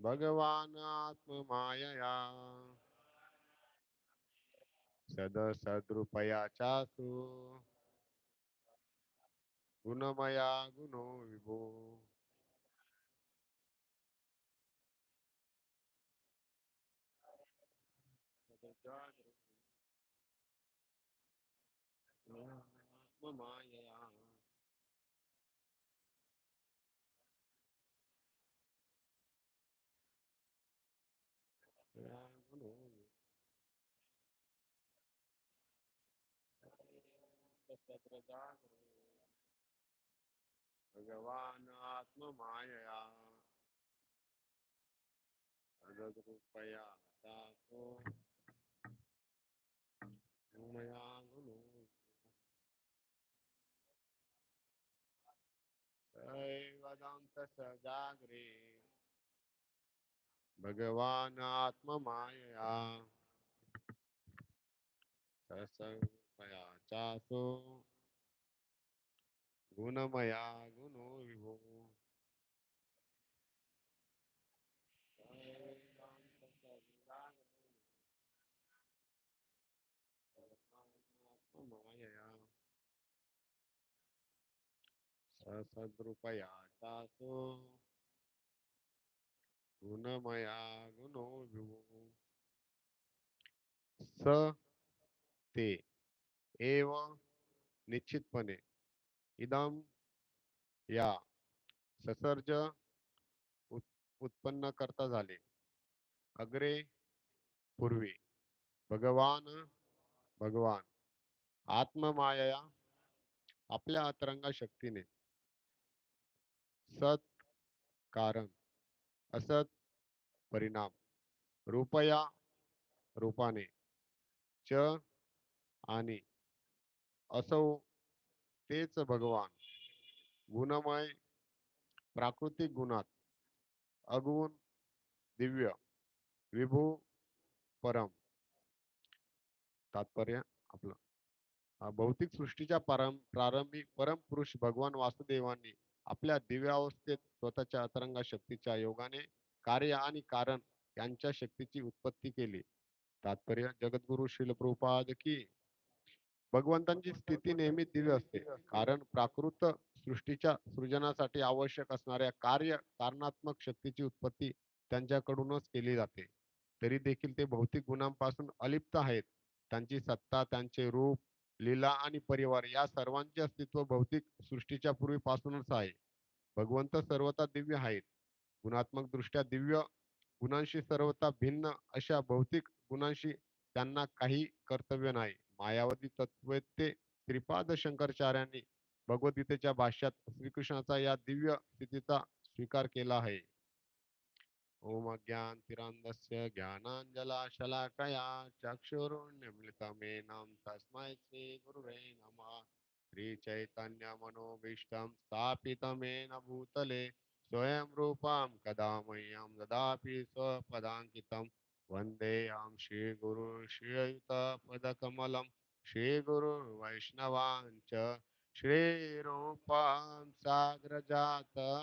भगवानात्ममायया। आत्म सदसदृपया चासु गुणमया गुणो विभो। भगवान् आत्ममायया तदरूपया तासो मया गुणो दैवदान्त सजाग्रे भगवान् आत्ममायया ससरूपया चासो। गुणमया गुणो विभो चासो। गुणमया गुणो विभो स ते एव इदम या ससर्ज उत्पन्न करता झाले. अग्रे पूर्वी. भगवान भगवान. आत्ममाया आपल्या अतरंगा शक्तीने. सत कारण असत परिणाम. रूपया रूपाने. च आणि असो तेच भगवान. गुणमय प्राकृतिक गुणात अगुण दिव्य विभू परम. तात्पर्य आपलं. भौतिक सृष्टीच्या परम प्रारंभी परमपुरुष भगवान वासुदेवांनी आपल्या दिव्यावस्थेत स्वतःच्या अतरंगा शक्तीच्या योगाने कार्य आणि कारण यांच्या शक्तीची उत्पत्ती केली. तात्पर्य जगद्गुरु शिल की भगवंतांची स्थिती नेहमी दिव्य असते. कारण प्राकृत सृष्टीच्या सृजनासाठी आवश्यक असणाऱ्या कार्य कारणात्मक शक्तीची उत्पत्ती त्यांच्याकडूनच केली जाते. तरी देखील ते भौतिक गुणांपासून अलिप्त आहेत. त्यांची सत्ता त्यांचे रूप लीला आणि परिवार या सर्वांचे अस्तित्व भौतिक सृष्टीच्या पूर्वीपासूनच आहे. भगवंत सर्वता दिव्य आहेत. गुणात्मक दृष्ट्या दिव्य गुणांशी सर्वता भिन्न अशा भौतिक गुणांशी त्यांना काही कर्तव्य नाही. मायावती तत्वते श्रीपाद शंकराचार्यांनी भगवद्गीतेच्या भाष्यात श्रीकृष्णाचा या दिव्य स्थितीचा स्वीकार केला ओम ज्ञान तिरांदस्य ज्ञानांजलाशलाकया चक्षुरुन्यमिलितमेनं तस्मै श्रीगुरुवे नमः। श्रीचैतन्य मनोभीष्टं स्थापितमेन भूतले स्वयं रूपं कदा मह्यं ददापि स्वपदाङ्कितं वन्देऽहं श्रीगुरु श्रीयुतपदकमलं श्रीगुरुवैष्णवाञ्च श्रीरूपां साग्रजातं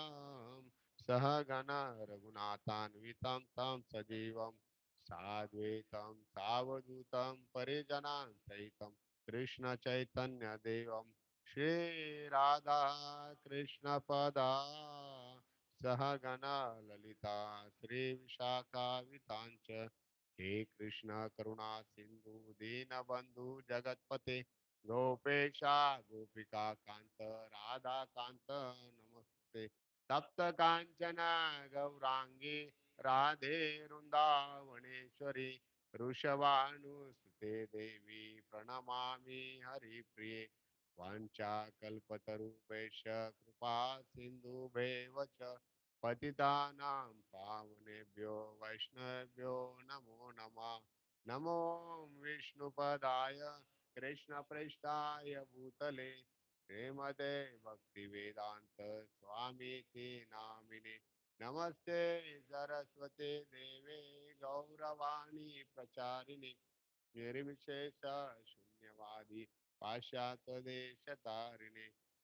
सहगण रघुनाथान्वितं तं सजीवं साद्वैतं सावधूतं परिजनां सहितं कृष्णचैतन्यदेवं श्रीराधा कृष्णपदा सहगणा ललिता श्रीविशाखाविताञ्च हे कृष्ण करुणा सिंधू दीनबंधू जगतपते। गोपेशा गोपिका कांत राधा कांत नमस्ते। सप्त कांचन गौरांगी राधे वृंदावनेश्वरी वृषभानुसुते देवी प्रणमामि हरिप्रिये। वाञ्छा कल्पतरुपेश कृपा सिन्धुभेव च। पतितानां पावनेभ्यो वैष्णवेभ्यो नमो नमः। नमो विष्णुपदाय कृष्णप्रेष्ठाय भूतले। श्रीमते भक्तिवेदान्त स्वामीति नामिने। नमस्ते सरस्वते देवे गौरवाणी प्रचारिणे। निर्विशेष शून्यवादी पाश्चात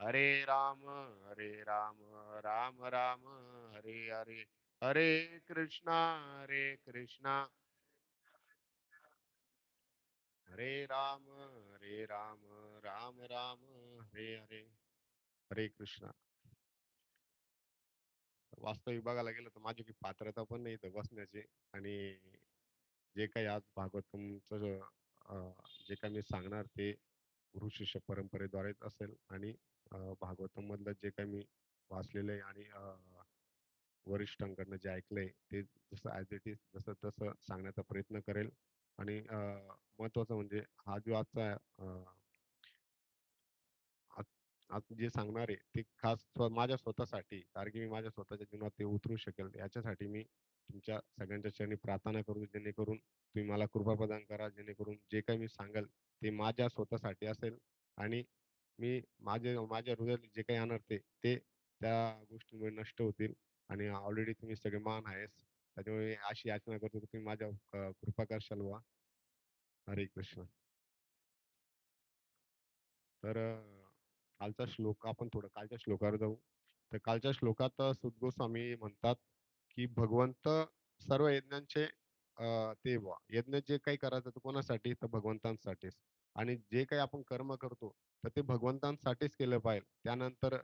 हरे राम हरे राम राम राम हरे हरे हरे कृष्णा हरे कृष्णा। हरे राम हरे राम राम राम हरे हरे हरे कृष्णा। वास्तविक बघायला गेलं तर माझी काही पात्रता पण नाही इथं बसण्याची आणि जे काही आज भागवतमचं जे काही मी सांगणार ते गुरु शिष्य परंपरेद्वारेच असेल आणि भागवतम मधलं जे काही मी वाचलेलं आहे आणि वरिष्ठांकडनं जे ऐकलंय ते जसं ॲज इट इज जसं तसं सांगण्याचा प्रयत्न करेल. आणि महत्वाचं म्हणजे हा जो आजचा आज जे सांगणार आहे ते खास माझ्या स्वतःसाठी कारण की मी माझ्या स्वतःच्या जीवनात ते उतरू शकेल याच्यासाठी मी तुमच्या सगळ्यांच्या चरणी प्रार्थना करू जेणेकरून तुम्ही मला कृपा प्रदान करा जेणेकरून जे काही मी सांगाल ते माझ्या स्वतःसाठी असेल. आणि मी माझे माझ्या हृदयात जे काही आणणार ते ते त्या गोष्टीमुळे नष्ट होतील आणि ऑलरेडी तुम्ही सगळे मान आहेस. त्याच्यामुळे अशी याचना करतो की तुम्ही माझ्या कृपा करशाल वा हरे कृष्ण. तर कालचा श्लोक आपण थोडं कालच्या श्लोकावर जाऊ. तर कालच्या श्लोकात सुद्गोस्वामी म्हणतात की भगवंत सर्व यज्ञांचे ते यज्ञ जे काही करायचं कोणासाठी? तर भगवंतांसाठीच. आणि जे काही आपण कर्म करतो तर ते भगवंतांसाठीच केलं पाहिजे. त्यानंतर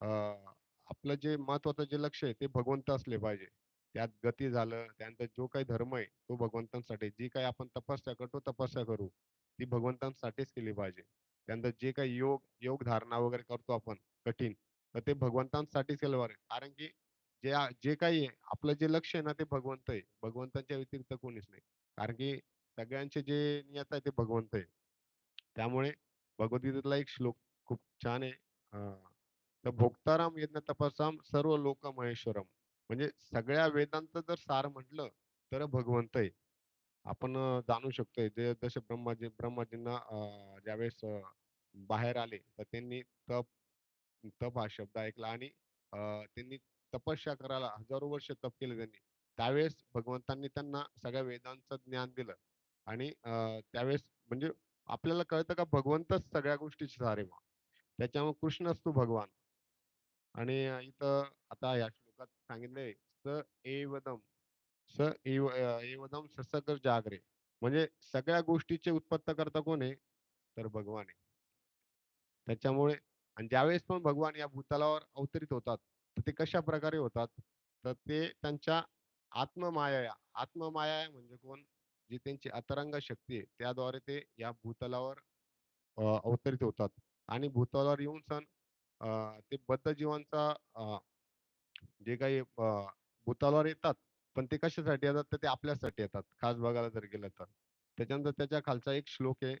अं, आपलं जे महत्वाचं जे लक्ष आहे ते भगवंत असले पाहिजे. त्यात गती झालं त्यानंतर जो काही धर्म आहे तो भगवंतांसाठी जी काही आपण तपस्या करतो तपस्या करू ती भगवंतांसाठीच केली पाहिजे. त्यानंतर जे काही योग योग धारणा वगैरे करतो आपण कठीण तर ते भगवंतांसाठीच केलं पाहिजे. कारण की जे जे काही आहे आपलं जे लक्ष आहे ना ते भगवंत आहे. भगवंतांच्या व्यतिरिक्त कोणीच नाही. कारण की सगळ्यांचे जे नियत आहे ते भगवंत आहे. त्यामुळे भगवद्गीतेतला एक श्लोक खूप छान आहे. तर भोक्ताराम यज्ञ तपासाम सर्व लोक महेश्वरम. म्हणजे सगळ्या वेदांत जर सार म्हटलं तर भगवंत आहे आपण जाणू शकतोय. जे जसे ब्रह्माजी ब्रह्माजींना ज्यावेळेस बाहेर आले तर त्यांनी तप तप हा शब्द ऐकला आणि अं, त्यांनी तपस्या करायला हजारो वर्ष तप केले त्यांनी. त्यावेळेस भगवंतांनी त्यांना सगळ्या वेदांचं ज्ञान दिलं. आणि अं, त्यावेळेस म्हणजे आपल्याला कळतं का भगवंतच सगळ्या गोष्टीची सारे त्याच्यामुळे कृष्णच तू भगवान. आणि इथं आता या श्लोकात सांगितले स एवदम स एव एवदम ससकर जागरे. म्हणजे सगळ्या गोष्टीचे उत्पत्त करता कोण आहे? तर भगवान आहे. त्याच्यामुळे आणि ज्यावेळेस पण भगवान या भूतलावर अवतरित होतात तर ते कशा प्रकारे होतात? तर ते त्यांच्या आत्ममाया आत्ममाया म्हणजे कोण? जी त्यांची अतरंग शक्ती आहे त्याद्वारे ते या भूतलावर अवतरित होतात. आणि भूतलावर येऊन सण ते बद्ध जीवांचा जे काही अ, भूतलावर येतात पण ते कशासाठी येतात? तर ते आपल्यासाठी येतात. खास बघायला जर गेलं तर. त्याच्यानंतर त्याच्या खालचा एक श्लोक आहे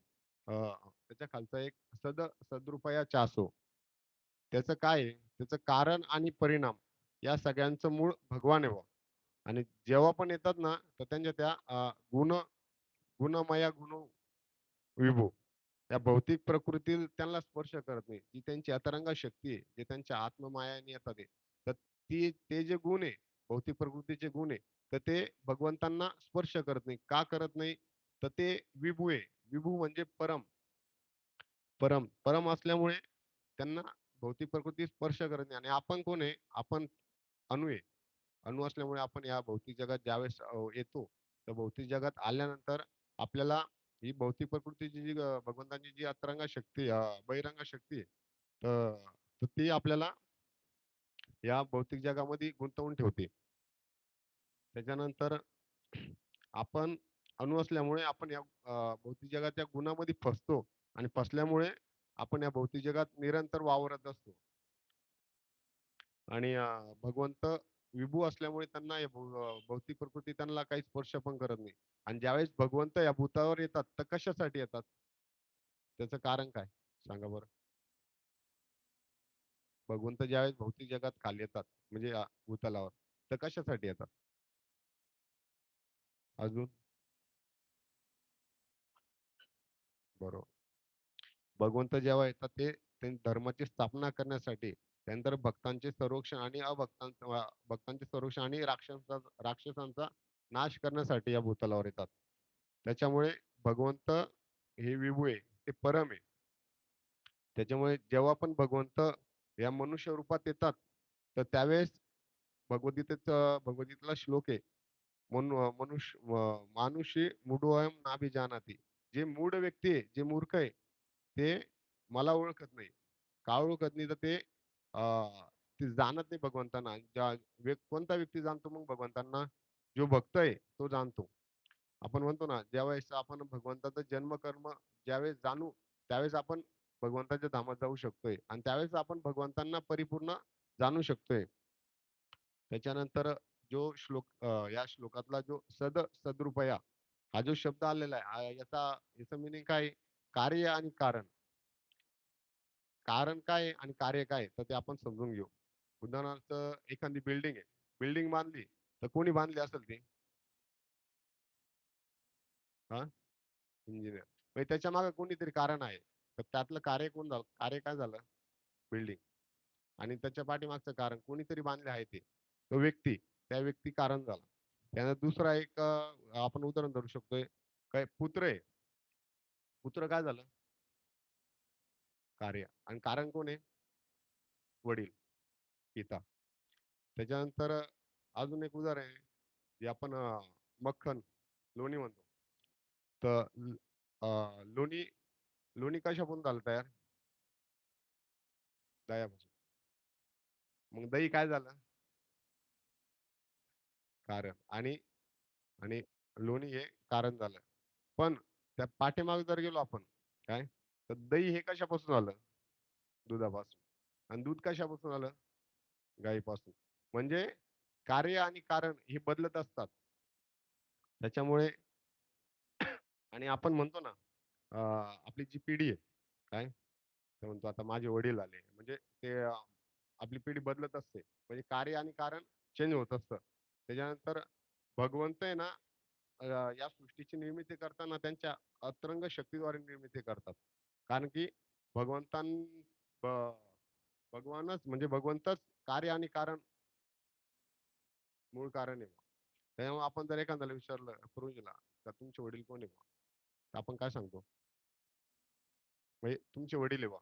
त्याच्या खालचा एक सद सदरुपया चासो. त्याचं काय आहे? त्याचं कारण आणि परिणाम या सगळ्यांचं मूळ भगवान आहे आणि जेव्हा पण येतात ना तर त्यांच्या त्या गुण गुणमया गुण विभू त्या भौतिक प्रकृती त्यांना स्पर्श करत नाही. ती त्यांची अतरंग शक्ती आहे जे त्यांच्या आत्ममायाने येतात तर ती ते जे गुण आहे भौतिक प्रकृतीचे गुण आहे तर ते भगवंतांना स्पर्श करत नाही. का करत नाही? तर ते विभू आहे. विभू म्हणजे परम. परम. परम असल्यामुळे त्यांना भौतिक प्रकृती स्पर्श करत नाही. आणि आपण कोण आहे? आपण अणु आहे. अणू असल्यामुळे आपण या भौतिक जगात ज्यावेळेस येतो तर भौतिक जगात आल्यानंतर आपल्याला ही भौतिक प्रकृतीची जी भगवंतांची जी अतरंग शक्ती बहिरंग शक्ती तर ती आपल्याला या भौतिक जगामध्ये गुंतवून ठेवते. त्याच्यानंतर आपण अणू असल्यामुळे आपण या भौतिक जगाच्या गुणामध्ये फसतो आणि फसल्यामुळे आपण या भौतिक जगात निरंतर वावरत असतो. आणि भगवंत विभू असल्यामुळे त्यांना भौतिक प्रकृती त्यांना काही स्पर्श पण करत नाही. आणि ज्यावेळेस भगवंत या भूतावर येतात तर कशासाठी येतात? त्याचं कारण काय? सांगा बरं. भगवंत ज्यावेळेस भौतिक जगात खाली येतात म्हणजे भूतलावर तर कशासाठी येतात? अजून? बरोबर. भगवंत जेव्हा येतात ते ते धर्माची स्थापना करण्यासाठी, त्यानंतर भक्तांचे संरक्षण आणि अभक्तांचं भक्तांचे संरक्षण आणि राक्षसा राक्षसांचा नाश करण्यासाठी या भूतलावर येतात. त्याच्यामुळे भगवंत हे विभू आहे, ते परम आहे. त्याच्यामुळे जेव्हा पण भगवंत या मनुष्य रूपात येतात, तर त्यावेळेस भगवद्गीतेच भगवद्गीतेला श्लोक आहे. मनु मनुष्य अ, मानुषी मूढोऽयं नाभिजानाति. जे मूढ व्यक्ती आहे, जे मूर्ख आहे, ते मला ओळखत नाही. का ओळखत नाही? तर ते अं ते जाणत नाही भगवंतांना. ज्या व्यक् कोणता व्यक्ती जाणतो मग भगवंतांना? जो भक्त आहे, तो जाणतो. आपण म्हणतो ना, ज्यावेळेस आपण भगवंताचा जन्म कर्म ज्यावेळेस जाणू, त्यावेळेस आपण भगवंताच्या धामात जाऊ शकतोय आणि त्यावेळेस आपण भगवंतांना परिपूर्ण जाणू शकतोय. त्याच्यानंतर जो श्लोक या श्लोकातला जो सद सदरुपया हा जो शब्द आलेला आहे, याचा याचा याचं काय आहे? कार्य आणि कारण. कारण काय आणि कार्य काय तर ते आपण समजून घेऊ. उदाहरणार्थ एखादी बिल्डिंग आहे. बिल्डिंग बांधली, तर कोणी बांधली असेल ती? हा इंजिनियर म्हणजे त्याच्यामागे कोणीतरी कारण आहे. तर त्यातलं कार्य कोण झालं? कार्य काय झालं? बिल्डिंग. आणि त्याच्या पाठीमागचं कारण कोणीतरी बांधले आहे ते. तो व्यक्ती, त्या व्यक्ती कारण झाला. त्यानंतर दुसरा एक आपण उदाहरण धरू शकतोय. काय पुत्र आहे. पुत्र काय झालं? कार्य आणि कारण कोण आहे? वडील, पिता. त्याच्यानंतर अजून एक उदाहरण आहे, जे आपण मक्खन, लोणी म्हणतो. तर लोणी लोणी कशापासून झालं तयार? दह्यापासून. मग दही काय झालं? कारण आणि आणि लोणी हे कारण झालं. पण त्या पाठीमाग जर गेलो आपण, काय? तर दही हे कशापासून आलं दुधापासून. आणि दूध कशापासून आलं? गायीपासून म्हणजे कार्य आणि कारण हे बदलत असतात. त्याच्यामुळे आणि आपण म्हणतो ना, आपली जी पिढी आहे, काय? म्हणतो आता माझे वडील आले. म्हणजे ते आपली पिढी बदलत असते. म्हणजे कार्य आणि कारण चेंज होत असतं. त्याच्यानंतर भगवंत आहे ना, या सृष्टीची निर्मिती करताना त्यांच्या अतरंग शक्तीद्वारे निर्मिती करतात. कारण की भगवंतां भगवानच म्हणजे भगवंतच कार्य आणि कारण मूळ कारण आहे. त्यामुळे आपण जर एखाद्याला विचारलं, पूर्वजाला, "तर तुमचे वडील कोण आहे तर आपण काय सांगतो? म्हणजे तुमचे वडील आहे बा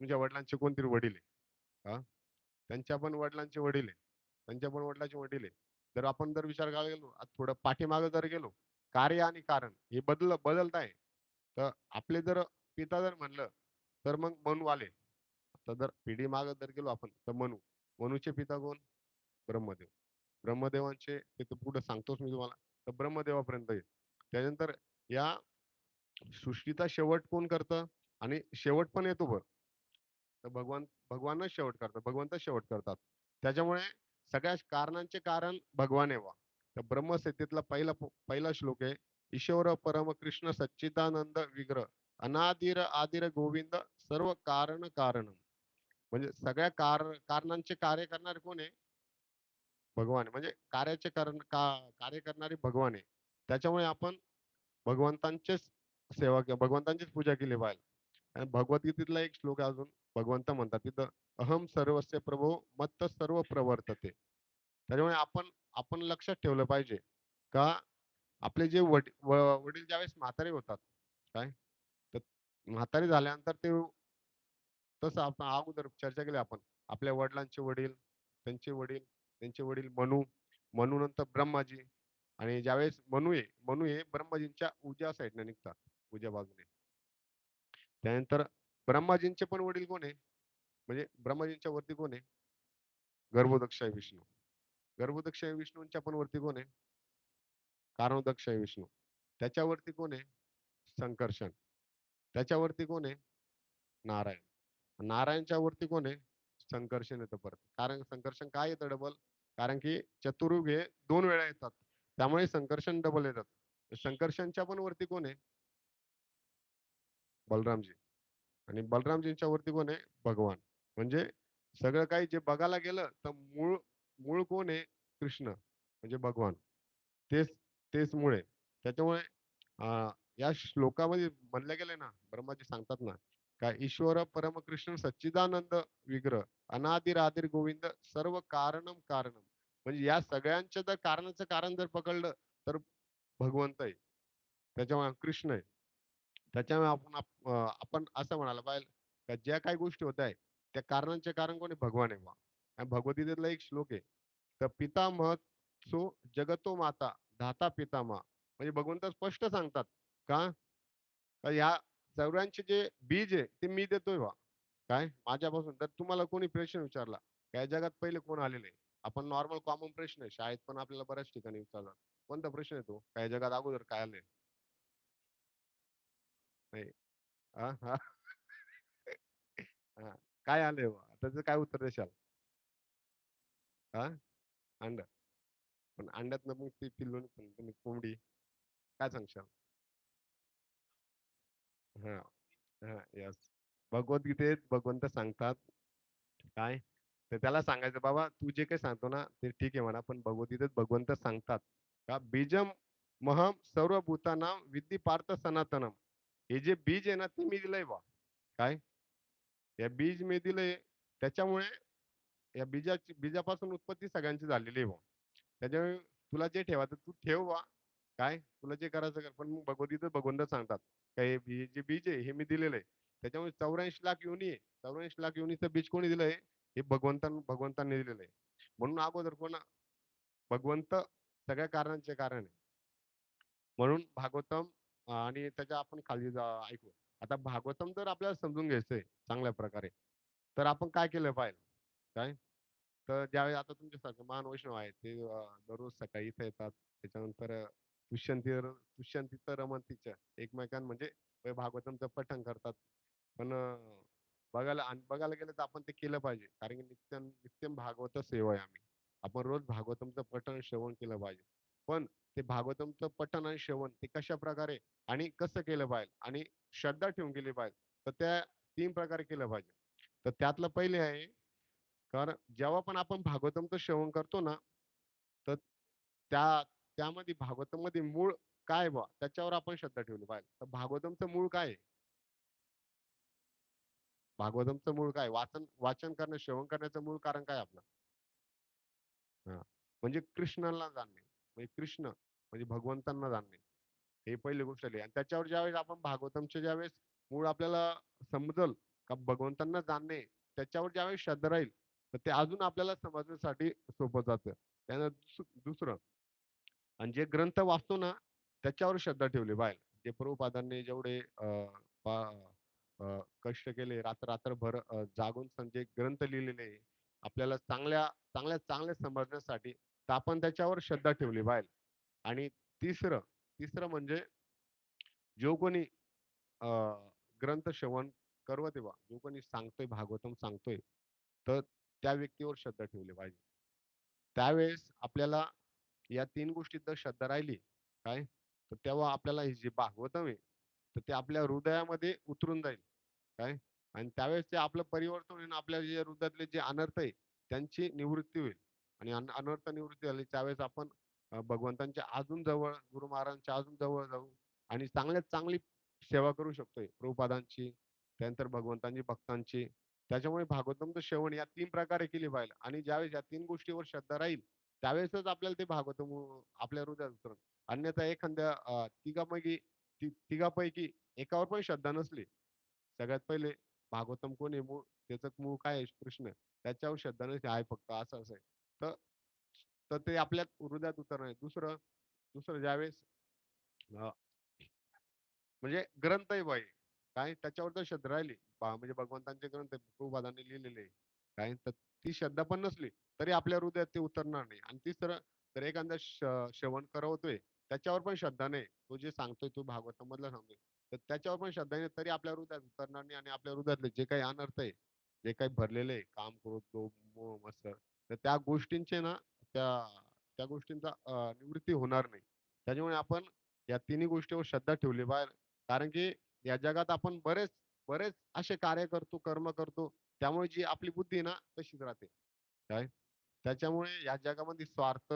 तुमच्या वडिलांचे कोणतरी वडील आहे. हा त्यांच्या पण वडिलांचे वडील आहे. त्यांच्या पण वडिलांचे वडील आहे. जर आपण जर विचार करायला गेलो, थोडं पाठीमागे जर गेलो, कार्य आणि कारण हे बदल बदलत आहे. तर आपले जर पिता जर म्हणलं, तर मग मनू आले. आता जर पिढी माग जर गेलो आपण, तर मनू. मनूचे पिता कोण? ब्रह्मदेव. ब्रह्मदेवांचे ते तर पुढे सांगतोच मी तुम्हाला. तर ब्रह्मदेवापर्यंत येईल. त्यानंतर या सृष्टीचा शेवट कोण करतं? आणि शेवट पण येतो बरं. तर भगवान भगवानच शेवट करतात. भगवंतच शेवट करतात. त्याच्यामुळे सगळ्या कारणांचे कारण भगवान येवा तर ब्रह्मसेतीतला पहिला पहिला श्लोक आहे. ईश्वर परम कृष्ण सच्चिदानंद विग्रह अनादिर आदिर गोविंद सर्व कारण कारण म्हणजे सगळ्या कार कारणांचे कार्य करणारे कोण आहे? भगवान म्हणजे कार्याचे कारण का कार्य करणारे भगवान आहे. त्याच्यामुळे आपण भगवंतांचेच सेवा किंवा भगवंतांचीच पूजा केली पाहिजे. आणि भगवद्गीतेतला एक श्लोक अजून भगवंत म्हणतात तिथं अहम सर्वस्य प्रभो मत्त सर्व प्रवर्तते. त्याच्यामुळे आपण आपण लक्षात ठेवलं पाहिजे का आपले जे वड वडील ज्यावेळेस म्हातारे होतात, काय? म्हातारे झाल्यानंतर ते तसं आपण अगोदर चर्चा केली आपण. आपल्या वडिलांचे वडील, त्यांचे वडील, त्यांचे वडील मनू, मनू नंतर ब्रह्माजी आणि ज्यावेळेस मनू आहे, मनू हे ब्रह्माजींच्या उजव्या साईडने निघतात, उजव्या बाजूने. त्यानंतर ब्रह्माजींचे पण वडील कोण आहे? म्हणजे ब्रह्माजींच्या वरती कोण आहे? गर्भोदक्ष विष्णू. गर्भोदक्ष विष्णूंच्या पण वरती कोण आहे? कारणोदक्ष विष्णू. त्याच्यावरती कोण आहे? संकर्षण. त्याच्यावरती कोण आहे? नारायण. नारायणच्या वरती कोण आहे? संकर्षण येतं परत. कारण संकर्षण काय येतं डबल? कारण की चतुर्युग हे दोन वेळा येतात. त्यामुळे संकर्षण डबल येतात. संकर्षणच्या पण वरती कोण आहे? बलरामजी. आणि बलरामजींच्या वरती कोण आहे? भगवान. म्हणजे सगळं काही जे बघायला गेलं तर मूळ मूळ कोण आहे? कृष्ण म्हणजे भगवान. तेच तेच मुळे त्याच्यामुळे या श्लोकामध्ये म्हणलं गेलंय ना ब्रह्माजी सांगतात ना का ईश्वर परमकृष्ण सच्चिदानंद विग्रह अनादिर आदिर गोविंद सर्व कारणम कारणम म्हणजे या सगळ्यांच्या जर कारणाचं कारण जर पकडलं तर भगवंत आहे. त्याच्यामुळे कृष्ण आहे. त्याच्यामुळे आपण आपण असं म्हणाला पाहिजे का ज्या काही गोष्टी होत आहे त्या कारणांचे कारण कोणी? भगवान आहे बा आणि भगवद्गीतेतला एक श्लोक आहे तर पितामह सो जगतो माता धाता पितामा म्हणजे भगवंत स्पष्ट सांगतात. का? ह्या या जे बीज आहे ते मी देतोय बा काय? माझ्यापासून. तर तुम्हाला कोणी प्रश्न विचारला या जगात पहिले कोण आलेले आपण नॉर्मल कॉमन प्रश्न आहे. शाळेत पण आपल्याला बऱ्याच ठिकाणी विचारतात. कोणता प्रश्न येतो काय जगात अगोदर काय आले? नाही. हा हा. हा. काय आले त्याच काय उत्तर देशाल? हा अंड. पण अंड्यात मग ती पिल्लू पण तुम्ही कोंबडी. काय सांगशाल? हा. हा यस. भगवद्गीतेत भगवंत सांगतात. काय? तर त्याला सांगायचं बाबा तू जे काही सांगतो ना ते ठीक आहे म्हणा पण भगवद्गीतेत भगवंत सांगतात का बीजम महम सर्व भूतानाम विद्धी पार्थ सनातनम. हे जे बीज आहे ना ते मी दिलंय बा काय? या बीज मी दिलंय त्याच्यामुळे या बीजाची बीजापासून उत्पत्ती सगळ्यांची झालेली आहे बा त्याच्यामुळे तुला जे ठेवायचं तू ठेव बा काय? तुला जे करायचं कर पण मग भगवद्गीतेत भगवंत सांगतात. काही बी- जे बीज आहे हे मी दिलेलं आहे. त्याच्यामुळे चौऱ्याऐंशी लाख युनी आहे. चौऱ्याऐंशी लाख युनीचं बीज कोणी दिलंय हे भगवंतान भगवंतांनी दिलेलं आहे. म्हणून अगोदर कोणा भगवंत सगळ्या कारणांचे कारण आहे. म्हणून भागवतम आणि त्याच्या आपण खाली ऐकू. आता भागवतम जर आपल्याला समजून घ्यायचंय चांगल्या प्रकारे तर आपण काय केलं पाहिजे काय? तर ज्यावेळी आता तुमच्यासारखे महान वैष्णव आहेत ते दररोज सकाळी इथे येतात. त्याच्यानंतर दुष्यंती दुष्यंतीचं रमंतीच्या एकमेकां म्हणजे ते भागवतमचं पठण करतात. पण बघायला आणि बघायला गेलं तर आपण ते केलं पाहिजे. कारण की नित्यम नित्यम भागवत सेवा आहे आम्ही. आपण रोज भागवतमचं पठण श्रवण केलं पाहिजे. पण ते भागवतमचं पठण आणि श्रवण ते कशा प्रकारे आणि कसं केलं पाहिजे आणि श्रद्धा ठेवून केली पाहिजे तर त्या तीन प्रकारे केलं पाहिजे. तर त्यातलं पहिले आहे कारण जेव्हा पण आपण भागवतमचं श्रवण करतो ना तर त्या त्यामध्ये भागवतमध्ये मूळ काय बा त्याच्यावर आपण श्रद्धा ठेवली पाहिजे. तर भागवतमचं मूळ काय आहे? भागवतमचं मूळ काय? वाचन वाचन करणं श्रवण करण्याचं मूळ कारण काय आपलं? हा. म्हणजे कृष्णाला जाणणे. म्हणजे कृष्ण म्हणजे भगवंतांना जाणणे. हे पहिली गोष्ट आली. आणि त्याच्यावर ज्यावेळेस आपण भागवतमच्या ज्यावेळेस मूळ आपल्याला समजल का भगवंतांना जाणणे त्याच्यावर ज्यावेळेस श्रद्धा राहील तर ते अजून आपल्याला समजण्यासाठी सोपं जातं. त्यानंतर दुसरं आणि जे ग्रंथ वाचतो ना त्याच्यावर श्रद्धा ठेवली. बाहेर जे प्रभुपादांनी जेवढे अं, कष्ट केले रात्र रात्रभर जागून जे ग्रंथ लिहिलेले आपल्याला चांगल्या चांगल्या चांगल्या समजण्यासाठी तर आपण त्याच्यावर श्रद्धा ठेवली बाहेर. आणि तिसरं तिसरं म्हणजे जो कोणी अं, ग्रंथ श्रवण करव तेव्हा जो कोणी सांगतोय भागवतम सांगतोय तर त्या व्यक्तीवर श्रद्धा ठेवली पाहिजे. त्यावेळेस आपल्याला या तीन गोष्टीत जर श्रद्धा राहिली काय? तर तेव्हा आपल्याला हे जे भागवतम आहे तर ते आपल्या हृदयामध्ये उतरून जाईल काय? आणि त्यावेळेस ते आपलं परिवर्तन होईल आपल्या जे हृदयातले जे अनर्थ आहे त्यांची निवृत्ती होईल. आणि अनर्थ निवृत्ती झाली त्यावेळेस आपण भगवंतांच्या अजून जवळ गुरु महाराजांच्या अजून जवळ जाऊ आणि चांगल्यात चांगली सेवा करू शकतोय प्रभुपादांची त्यानंतर भगवंतांची भक्तांची. त्याच्यामुळे भागवतम तर श्रवण या तीन प्रकारे केली पाहिजे आणि ज्यावेळेस या तीन गोष्टीवर श्रद्धा राहील त्यावेळेसच आपल्याला ते भागवतम आपल्या हृदयात उतरून अन्यथा एखाद्या तिघापैकी तिघापैकी एकावर पण श्रद्धा नसली. सगळ्यात पहिले भागवतम कोण आहे मूळ त्याचं मूळ काय आहे? कृष्ण. त्याच्यावर श्रद्धा नसते आहे फक्त असं असं आहे. तर तर ते आपल्या हृदयात उतरणार आहे. दुसरं दुसरं ज्यावेळेस म्हणजे ग्रंथ आहे बाई. काय त्याच्यावर तर श्रद्धा राहिली. म्हणजे भगवंतांचे ग्रंथ प्रभुपादांनी लिहिलेले आहे. काय तर ती श्रद्धा पण नसली. तरी आपल्या हृदयात ते उतरणार नाही. आणि तिसरं जर एखादा श्रवण करवतोय त्याच्यावर पण श्रद्धा नाही. तो जे सांगतोय तो भागवता मधला सांगतोय. तर त्याच्यावर पण श्रद्धा नाही तरी आपल्या हृदयात उतरणार नाही आणि आपल्या हृदयातले जे काही अनर्थ आहे जे काही भरलेले आहे काम क्रोध लोभ मोह मत्सर तर त्या गोष्टींचे ना त्या त्या गोष्टींचा निवृत्ती होणार नाही. त्याच्यामुळे आपण या तिन्ही गोष्टीवर श्रद्धा ठेवली बाहेर कारण की या जगात आपण बरेच बरेच असे कार्य करतो कर्म करतो. त्यामुळे जी आपली बुद्धी ना तशीच राहते. काय? त्याच्यामुळे या जगामध्ये स्वार्थ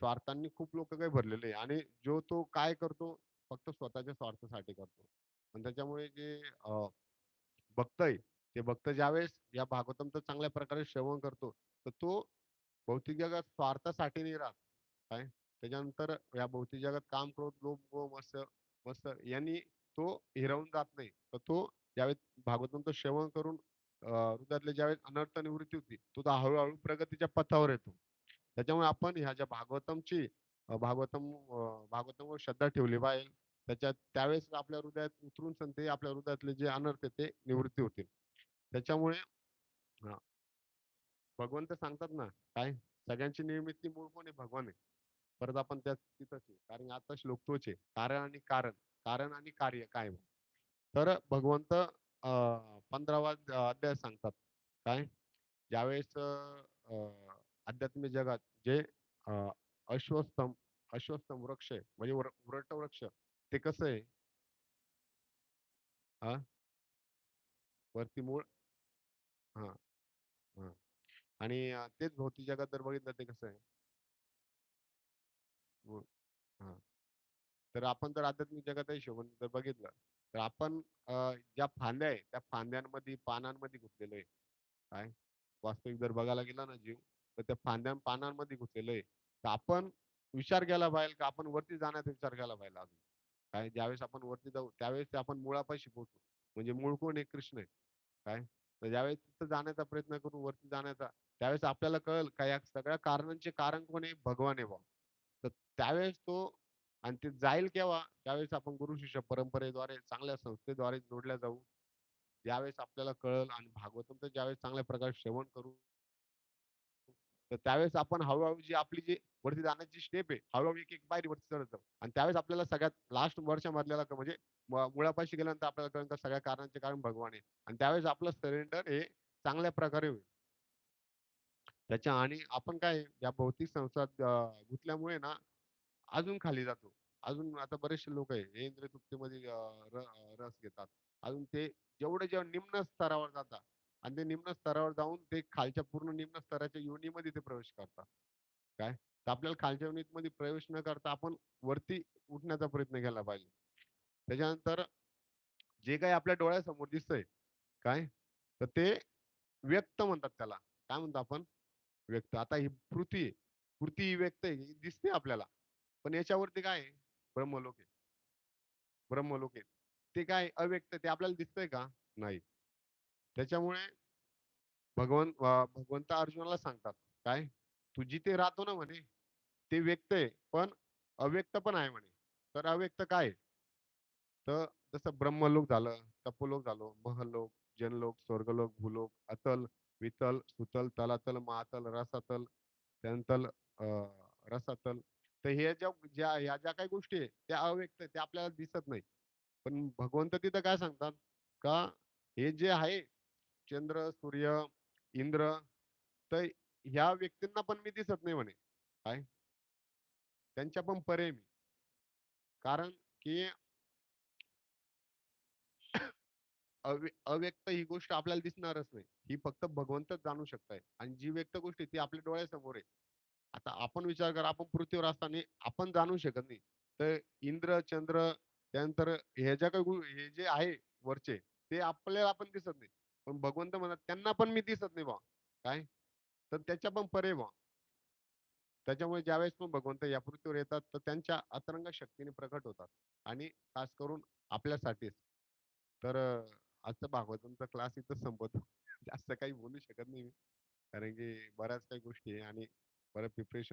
स्वार्थांनी खूप लोक काही भरलेले आहे आणि जो तो काय करतो फक्त स्वतःच्या त्याच्यामुळे जे अ, भक्त आहे, ते भक्त ज्यावेळेस या भागवतमचं चांगल्या प्रकारे श्रवण करतो, तर तो भौतिक जगात स्वार्थासाठी नाही राहत. काय? त्याच्यानंतर या भौतिक जगात काम, क्रोध, लोभ, गो मस्त मस्त यांनी तो हिरावून जात नाही. तर तो ज्यावेळेस भागवतमचं श्रवण करून हृदयातले ज्यावेळेस अनर्थ निवृत्ती होती, तो तर प्रगतीच्या पथावर येतो. त्याच्यामुळे आपण ह्या ज्या भागवतमची भागवतम भागवतमवर श्रद्धा ठेवली पाहिजे. त्याच्यात त्यावेळेस आपल्या हृदयात उतरून संते आपल्या हृदयातले जे अनर्थ आहे ते निवृत्ती होतील. त्याच्यामुळे भगवंत सांगतात ना, काय? सगळ्यांची निर्मिती मूळ कोण आहे? भगवान आहे. परत आपण त्यात तिथंच आहे. कारण आता श्लोक तोच आहे. कारण आणि कारण, कारण आणि कार्य काय तर भगवंत पंधरावा अध्याय सांगतात. काय? ज्यावेळेस आध्यात्मिक जगात जे अश्वस्तम अश्वत्थम वृक्ष आहे, म्हणजे उरट वृक्ष ते कसं आहे? हा वरती मूळ हा हा आणि तेच भौतिक जगात जर बघितलं ते कसं आहे? तर आपण जर आध्यात्मिक जगात हिशोबाने म्हणजे जर बघितलं, तर आपण ज्या फांद्या आहे, त्या फांद्यांमध्ये, पानांमध्ये घुसलेलो आहे. काय? वास्तविक जर बघायला गेला ना जीव, तर त्या फांद्या पानांमध्ये घुसलेलो आहे. तर आपण विचार केला पाहिजे, की आपण वरती जाण्याचा विचार केला पाहिजे अजून. काय? ज्यावेळेस आपण वरती जाऊ, त्यावेळेस ते आपण मुळापाशी पोहोचू. म्हणजे मूळ कोण आहे? कृष्ण आहे. काय? तर ज्यावेळेस तिथं जाण्याचा प्रयत्न करू, वरती जाण्याचा, त्यावेळेस आपल्याला कळेल का या सगळ्या कारणांचे कारण कोण आहे? भगवान आहे बा तर त्यावेळेस तो आणि ते जाईल केव्हा? ज्यावेळेस आपण गुरु शिष्य परंपरेद्वारे, चांगल्या संस्थेद्वारे जोडल्या जाऊ. ज्यावेळेस आपल्याला कळेल आणि भागवतांचं ज्यावेळेस चांगल्या प्रकारे श्रवण करू तर त्यावेळेस आपण हळूहळू जी आपली जी वरती जाण्याची स्टेप आहे, हळूहळू एक-एक पायरी वरती चढत जाऊ. आणि त्यावेळेस आपल्याला सगळ्यात लास्ट वरच्या मधल्याला म्हणजे मुळापाशी गेल्यानंतर आपल्याला कळलं सगळ्या कारणांचे कारण भगवान आहे. आणि त्यावेळेस आपलं सरेंडर हे चांगल्या प्रकारे होईल. त्याच्या आणि आपण काय या भौतिक संस्थात गुंतल्यामुळे ना अजून खाली जातो. अजून आता बरेचसे लोक आहे इंद्र इंद्रिय तृप्तीमध्ये रस घेतात. अजून ते जेवढे जेव्हा निम्न स्तरावर जातात आणि ते निम्न स्तरावर जाऊन ते खालच्या पूर्ण निम्न स्तराच्या योनीमध्ये ते प्रवेश करतात. काय? तर आपल्याला खालच्या योनीमध्ये प्रवेश न करता आपण वरती उठण्याचा प्रयत्न केला पाहिजे. त्याच्यानंतर जे काही आपल्या डोळ्यासमोर दिसतंय, काय? तर ते व्यक्त म्हणतात त्याला. काय म्हणतो आपण? व्यक्त. आता ही पृथ्वी आहे. पृथ्वी ही व्यक्त आहे, ही दिसते आपल्याला. पण याच्यावरती काय आहे? ब्रह्मलोक आहे. ब्रह्मलोक आहे. ते काय अव्यक्त ते आपल्याला दिसतंय का? नाही. त्याच्यामुळे भगवंत भगवंत अर्जुनाला सांगतात, काय? "तू जिथे राहतो ना," म्हणे, "ते व्यक्त आहे, पण अव्यक्त पण आहे," म्हणे. तर अव्यक्त काय आहे? तर जसं ब्रह्मलोक झालं, तपोलोक झालो महलोक, जनलोक, स्वर्गलोक, भूलोक, अतल, वितल, सुतल, तलातल, महातल, रसातल, त्यानंतर रसातल. तर हे ज्या ज्या ह्या ज्या काही गोष्टी आहेत, त्या अव्यक्त त्या आपल्याला दिसत नाही. पण भगवंत तिथं काय सांगतात, का हे जे आहे चंद्र, सूर्य, इंद्र, तर ह्या व्यक्तींना पण मी दिसत नाही म्हणे. काय? त्यांच्या पण परे मी. कारण की अव्य अव्यक्त ही गोष्ट आपल्याला दिसणारच नाही. ही फक्त भगवंतच जाणू शकताय आणि जी व्यक्त गोष्ट आहे ती आपल्या डोळ्यासमोर आहे. आता आपण विचार करा, आपण पृथ्वीवर असताना आपण जाणू शकत नाही. तर इंद्र, चंद्र त्यानंतर ह्या ज्या काही गो हे जे आहे वरचे, ते आपल्याला पण दिसत नाही. पण भगवंत म्हणतात, "त्यांना पण मी दिसत नाही बा काय? तर त्याच्या पण परे बा त्याच्यामुळे ज्यावेळेस पण भगवंत या पृथ्वीवर येतात, तर त्यांच्या अतरंग शक्तीने प्रकट होतात आणि खास करून आपल्यासाठीच. तर अ, आजचा भागवतांचा क्लास इथं संपवतो. जास्त काही बोलू शकत नाही मी. कारण की बऱ्याच काही गोष्टी आहे आणि बरं प्रिपरेशन